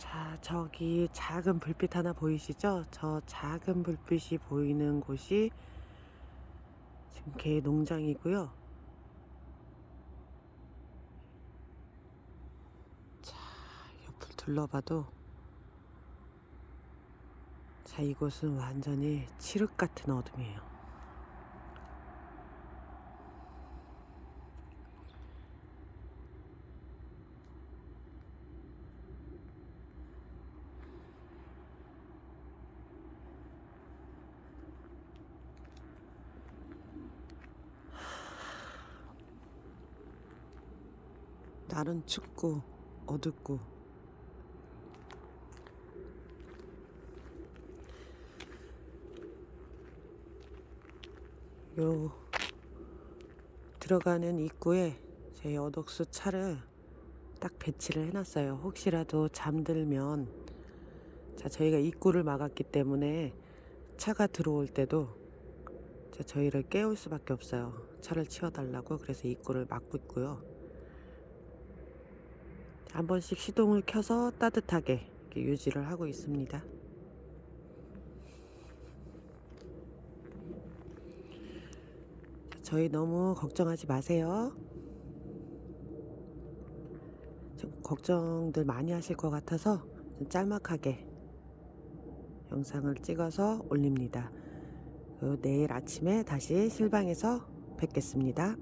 자, 저기 작은 불빛 하나 보이시죠? 저 작은 불빛이 보이는 곳이 지금 개 농장이고요. 자, 옆을 둘러봐도 자, 이곳은 완전히 칠흑 같은 어둠이에요. 날은 춥고 어둡고 요 들어가는 입구에 제 여독수 차를 딱 배치를 해놨어요. 혹시라도 잠들면 자 저희가 입구를 막았기 때문에 차가 들어올 때도 자, 저희를 깨울 수밖에 없어요. 차를 치워달라고 그래서 입구를 막고 있고요. 한 번씩 시동을 켜서 따뜻하게 유지를 하고 있습니다. 자, 저희 너무 걱정하지 마세요. 좀 걱정들 많이 하실 것 같아서 좀 짤막하게 영상을 찍어서 올립니다. 그 내일 아침에 다시 실방에서 뵙겠습니다.